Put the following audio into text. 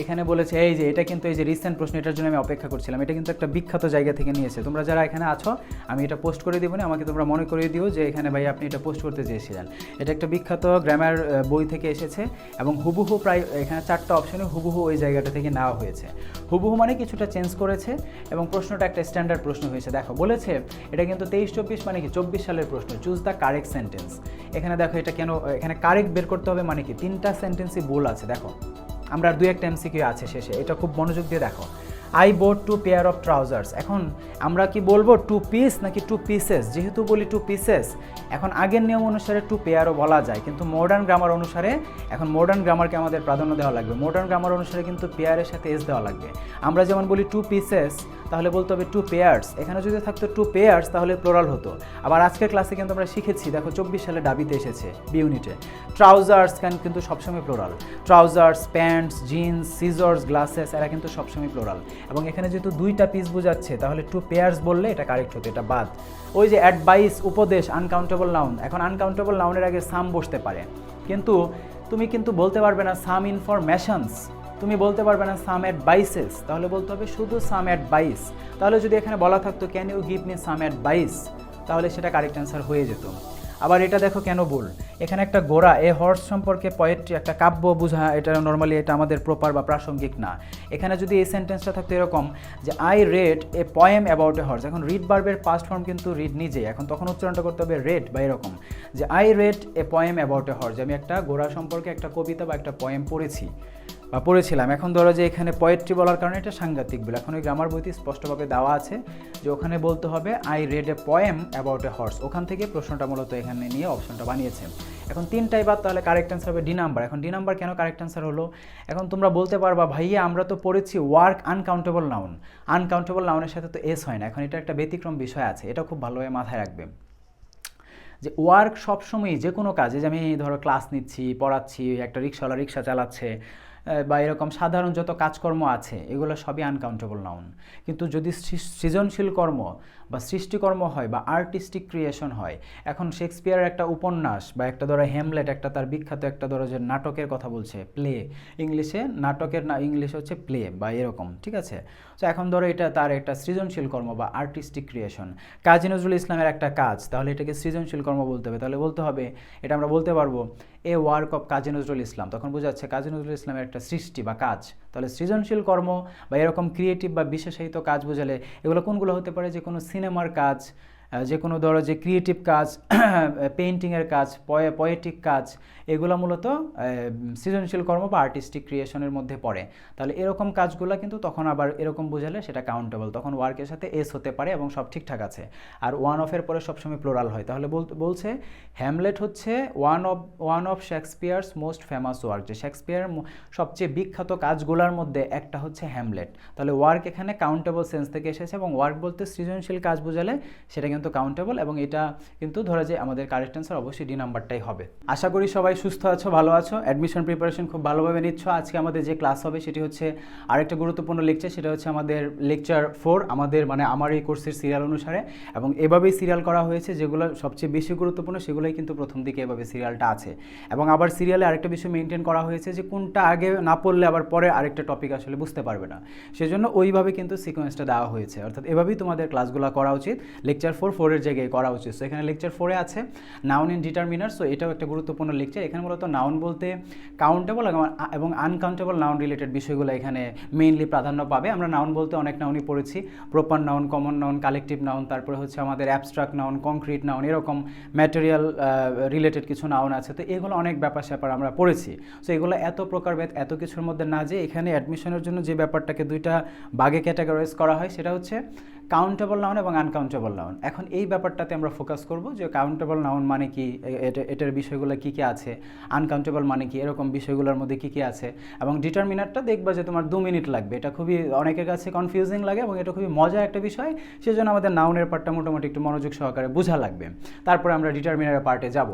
এখানে বলেছে, এই যে, এটা কিন্তু এই যে রিসেন্ট প্রশ্ন, এটার জন্য আমি অপেক্ষা করছিলাম। এটা কিন্তু একটা বিখ্যাত জায়গা থেকে নিয়েছে। তোমরা যারা এখানে আছো, আমি এটা পোস্ট করে দিব না, আমাকে তোমরা মনে করিয়ে দিও যে এখানে ভাই আপনি এটা পোস্ট করতে চেয়েছিলেন। এটা একটা বিখ্যাত গ্রামার বই থেকে এসেছে এবং হুবহু প্রায় এখানে চারটা অপশনে হুবহু ওই জায়গাটা থেকে নেওয়া হয়েছে। হুবহু মানে কিছুটা চেঞ্জ করেছে এবং প্রশ্নটা একটা স্ট্যান্ডার্ড প্রশ্ন হয়েছে। দেখো, বলেছে, এটা কিন্তু তেইশ, চব্বিশ মানে কি? চব্বিশ সালের প্রশ্ন। চুজ দ্য কারেক্ট সেন্টেন্স এখানে দেখো এটা কেন, এখানে কারেক্ট বের করতে হবে মানে কি? তিনটা সেন্টেন্সই ভুল আছে। দেখো আমরা দু একটা এমসিকিউ আছে শেষে, এটা খুব মনোযোগ দিয়ে দেখো। I bought two pair of trousers এখন আমরা কি বলব টু পিস নাকি টু পিসেস যেহেতু বলি টু পিসেস এখন আগের নিয়ম অনুসারে টু পেয়ারও বলা যায়। কিন্তু মডার্ন গ্রামার অনুসারে এখন মডার্ন গ্রামারকে আমাদের প্রাধান্য দেওয়া লাগবে। মডার্ন গ্রামার অনুসারে কিন্তু পেয়ারের সাথে এস দেওয়া লাগবে। আমরা যেমন বলি টু পিসেস তাহলে বলতে হবে টু পেয়ার্স এখানে যদি থাকতো টু পেয়ার্স তাহলে প্লোরাল হতো। আবার আজকের ক্লাসে কিন্তু আমরা শিখেছি, দেখো চব্বিশ সালে ডাবিতে এসেছে বি ইউনিটে ট্রাউজার্স ক্যান কিন্তু সবসময় floral trousers pants jeans scissors glasses এরা কিন্তু সবসময় প্লোরাল এবং এখানে যেহেতু দুইটা পিস বোঝাচ্ছে, তাহলে টু পেয়ার্স বললে এটা কারেক্ট হতো, এটা বাদ। ওই যে অ্যাডভাইস উপদেশ আনকাউন্টেবল নাউন এখন আনকাউন্টেবল নাউনের আগে সাম বসতে পারে। কিন্তু তুমি কিন্তু বলতে পারবে না সাম ইনফরমেশনস তুমি বলতে পারবে না সাম অ্যাট বাইসেস তাহলে বলতে হবে, শুধু সাম অ্যাডভাইস তাহলে যদি এখানে বলা থাকতো can you give me some advice তাহলে সেটা কারেক্ট অ্যান্সার হয়ে যেত। আবার এটা দেখো কেন ভুল? এখানে একটা গোড়া, এ হর্স সম্পর্কে পয়েট্রি একটা কাব্য বোঝা, এটা নর্মালি এটা আমাদের প্রপার বা প্রাসঙ্গিক না। এখানে যদি এই সেন্টেন্সটা থাকতো এরকম যে I read a poem about a horse এখন রিড বার্বের পাস্ট ফর্ম কিন্তু রিড নিজে এখন তখন উচ্চারণটা করতে হবে রেড বা এরকম। যে I read a poem about a horse আমি একটা গোড়া সম্পর্কে একটা কবিতা বা একটা পয়েম পড়েছি। বা পড়েছিলাম। এখন ধরো যে এখানে পোয়েট্রি বলার কারণে এটা সাংঘাতিক বলে এখন ওই গ্রামার বইতে স্পষ্টভাবে দেওয়া আছে যে ওখানে বলতে হবে I read a poem about a horse ওখান থেকে প্রশ্নটা মূলত এখানে নিয়ে অপশনটা বানিয়েছে। এখন তিনটাই বাদ, তাহলে কারেক্ট অ্যান্সার হবে ডি নাম্বার এখন ডি নাম্বার কেন কারেক্ট অ্যান্সার হলো? এখন তোমরা বলতে পারবা, ভাইয়া, আমরা তো পড়েছি ওয়ার্ক আনকাউন্টেবল নাউন আনকাউন্টেবল নাউনের সাথে তো এস হয় না। এখন এটা একটা ব্যতিক্রম বিষয় আছে। এটা খুব ভালোভাবে মাথায় রাখবে। যে ওয়ার্ক সবসময়ই যে কোনো কাজে, যে আমি ধরো ক্লাস নিচ্ছি, পড়াচ্ছি, একটা রিক্সাওয়ালা রিক্সা চালাচ্ছে বা এরকম সাধারণ যত কাজকর্ম আছে, এগুলো সবই আনকাউন্টেবল নাউন কিন্তু যদি সৃজনশীল কর্ম বা সৃষ্টিকর্ম হয় বা আর্টিস্টিক ক্রিয়েশন হয়, এখন শেক্সপিয়ারের একটা উপন্যাস বা একটা ধরো হেমলেট একটা তার বিখ্যাত একটা ধরো যে নাটকের কথা বলছে প্লে ইংলিশে নাটকের না, ইংলিশ হচ্ছে প্লে বা এরকম, ঠিক আছে? তো এখন ধরো এটা তার একটা সৃজনশীল কর্ম বা আর্টিস্টিক ক্রিয়েশন কাজী নজরুল ইসলামের একটা কাজ, তাহলে এটাকে সৃজনশীল কর্ম বলতে হবে। তাহলে বলতে হবে, এটা আমরা বলতে পারব, a work of Kazi Nazrul Islam. তখন বোঝা যাচ্ছে কাজী নজরুল ইসলামের একটা সৃষ্টি বা কাজ। তাহলে সৃজনশীল কর্ম বা এরকম ক্রিয়েটিভ বা বিশেষায়িত কাজ বোঝালে এগুলো কোনগুলো হতে পারে? যে কোনো সিনেমার কাজ যে কোনো ধরো যে ক্রিয়েটিভ কাজ পেইন্টিংয়ের কাজ পয়েটিক কাজ, এগুলো মূলত সৃজনশীল কর্ম বা আর্টিস্টিক ক্রিয়েশনের মধ্যে পড়ে। তাহলে এরকম কাজগুলো কিন্তু তখন আবার এরকম বোঝালে সেটা কাউন্টেবল তখন ওয়ার্কের সাথে এস হতে পারে এবং সব ঠিকঠাক আছে। আর ওয়ান অফের পরে সবসময় প্লোরাল হয়। তাহলে বলছে হ্যামলেট হচ্ছে one of one of Shakespeare's most famous work যে শেক্সপিয়ার সবচেয়ে বিখ্যাত কাজগুলোর মধ্যে একটা হচ্ছে হ্যামলেট তাহলে ওয়ার্ক এখানে কাউন্টেবল সেন্স থেকে এসেছে এবং ওয়ার্ক বলতে সৃজনশীল কাজ বোঝালে সেটা কিন্তু কাউন্টেবল এবং এটা কিন্তু ধরা যায় আমাদের কারেক্ট অ্যান্সার অবশ্যই ডি নাম্বারটাই হবে। আশা করি সবাই সুস্থ আছো, ভালো আছো। অ্যাডমিশন প্রিপারেশন খুব ভালোভাবে নিচ্ছ। আজকে আমাদের যে ক্লাস হবে সেটি হচ্ছে আরেকটা গুরুত্বপূর্ণ লেকচার সেটা হচ্ছে আমাদের লেকচার ফোর আমাদের মানে আমার এই কোর্সের সিরিয়াল অনুসারে। এবং এভাবেই সিরিয়াল করা হয়েছে, যেগুলো সবচেয়ে বেশি গুরুত্বপূর্ণ, সেগুলোই কিন্তু প্রথম দিকে এভাবে সিরিয়ালটা আছে। এবং আবার সিরিয়ালে আরেকটা বিষয় মেনটেন করা হয়েছে যে কোনটা আগে না পড়লে আবার পরে আরেকটা টপিক আসলে বুঝতে পারবে না। সেজন্য ওইভাবে কিন্তু সিকোয়েন্সটা দেওয়া হয়েছে। অর্থাৎ এভাবেই তোমাদের ক্লাসগুলো করা উচিত। লেকচার ফোর ফোরের জায়গায় করা উচিত। সো এখানে লেকচার ফোরে আছে নাউন ইন ডিটারমিনার সো এটাও একটা গুরুত্বপূর্ণ লেকচার এখানে মূলত নাউন বলতে কাউন্টেবল এবং আনকাউন্টেবল নাউন রিলেটেড বিষয়গুলো এখানে মেইনলি প্রাধান্য পাবে। আমরা নাউন বলতে অনেক নাউনই পড়েছি। Proper noun common noun collective noun তারপরে হচ্ছে আমাদের অ্যাবস্ট্রাক্ট নাউন কংক্রিট নাউন এরকম ম্যাটেরিয়াল রিলেটেড কিছু নাউন আছে। তো এগুলো অনেক ব্যাপার স্যাপার আমরা পড়েছি। সো এগুলো এত প্রকারভেদ, এত কিছুর মধ্যে না যে এখানে অ্যাডমিশনের জন্য যে ব্যাপারটাকে দুইটা বাগে ক্যাটাগরাইজ করা হয়, সেটা হচ্ছে কাউন্টেবল নাউন এবং আনকাউন্টেবল নাউন এখন এই ব্যাপারটাতে আমরা ফোকাস করব যে কাউন্টেবল নাউন মানে কি এটার বিষয়গুলো কী কী আছে আনকাউন্টেবল মানে কি, এরকম বিষয়গুলোর মধ্যে কী কী আছে। এবং ডিটারমিনারটা দেখবা যে তোমার দু মিনিট লাগবে। এটা খুবই অনেকের কাছে কনফিউজিং লাগে এবং এটা খুবই মজার একটা বিষয়, সেজন্য আমাদের নাউনের পার্টটা মোটামুটি একটু মনোযোগ সহকারে বোঝা লাগবে। তারপরে আমরা ডিটারমিনারের পার্টে যাব।